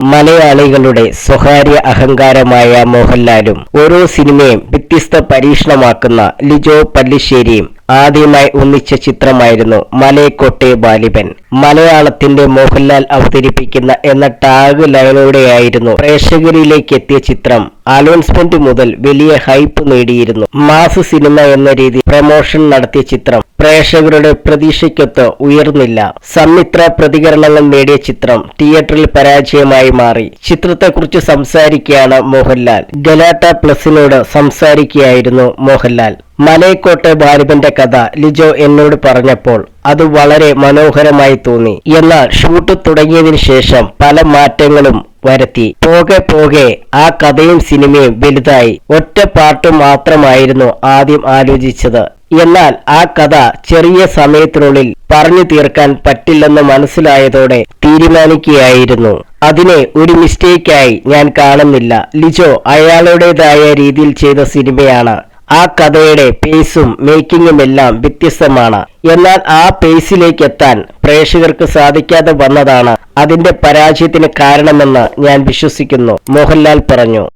മലയാളികളുടെ സ്വകാര്യ അഹങ്കാരമായ മോഹൻലാലും ഓരോ സിനിമയും വ്യത്യസ്ത പരീക്ഷണമാക്കുന്ന ലിജോ പല്ലിശ്ശേരിയും ആദ്യമായി ഒന്നിച്ച ചിത്രമായിരുന്നു മലയക്കോട്ടെ ബാലിബൻ മലയാളത്തിന്റെ മോഹൻലാൽ അവതരിപ്പിക്കുന്ന എന്ന ടാഗ് ലൈനോടെയായിരുന്നു പ്രേക്ഷകരിലേക്ക് എത്തിയ ചിത്രം. അലോൺസ്മെന്റ് മുതൽ വലിയ ഹൈപ്പ് നേടിയിരുന്നു. മാസ് സിനിമ എന്ന രീതി പ്രമോഷൻ നടത്തിയ ചിത്രം. പ്രേക്ഷകരുടെ പ്രതീക്ഷയ്ക്കൊത്ത് ഉയർന്നില്ല. സമ്മിത്ര പ്രതികരണങ്ങൾ നേടിയ ചിത്രം തിയേറ്ററിൽ പരാജയമായി മാറി. ചിത്രത്തെക്കുറിച്ച് സംസാരിക്കുകയാണ് മോഹൻലാൽ. ഗലാട്ട പ്ലസിനോട് സംസാരിക്കുകയായിരുന്നു മോഹൻലാൽ. മലയക്കോട്ടെ ബാലിബന്റെ കഥ ലിജോ എന്നോട് പറഞ്ഞപ്പോൾ അത് വളരെ മനോഹരമായി തോന്നി. എന്നാൽ ഷൂട്ട് തുടങ്ങിയതിനു ശേഷം പല മാറ്റങ്ങളും വരുത്തി. പോകെ പോകെ ആ കഥയും സിനിമയും വലുതായി. ഒറ്റ പാട്ട് മാത്രമായിരുന്നു ആദ്യം ആലോചിച്ചത്. എന്നാൽ ആ കഥ ചെറിയ സമയത്തിനുള്ളിൽ പറഞ്ഞു തീർക്കാൻ പറ്റില്ലെന്ന് മനസ്സിലായതോടെ തീരുമാനിക്കുകയായിരുന്നു. അതിനെ ഒരു മിസ്റ്റേക്കായി ഞാൻ കാണുന്നില്ല. ലിജോ അയാളുടേതായ രീതിയിൽ ചെയ്ത സിനിമയാണ്. ആ കഥയുടെ പേസും മേക്കിങ്ങും എല്ലാം വ്യത്യസ്തമാണ്. എന്നാൽ ആ പേസിലേക്ക് എത്താൻ പ്രേക്ഷകർക്ക് സാധിക്കാതെ വന്നതാണ് അതിന്റെ പരാജയത്തിന് കാരണമെന്ന് ഞാൻ വിശ്വസിക്കുന്നു മോഹൻലാൽ പറഞ്ഞു.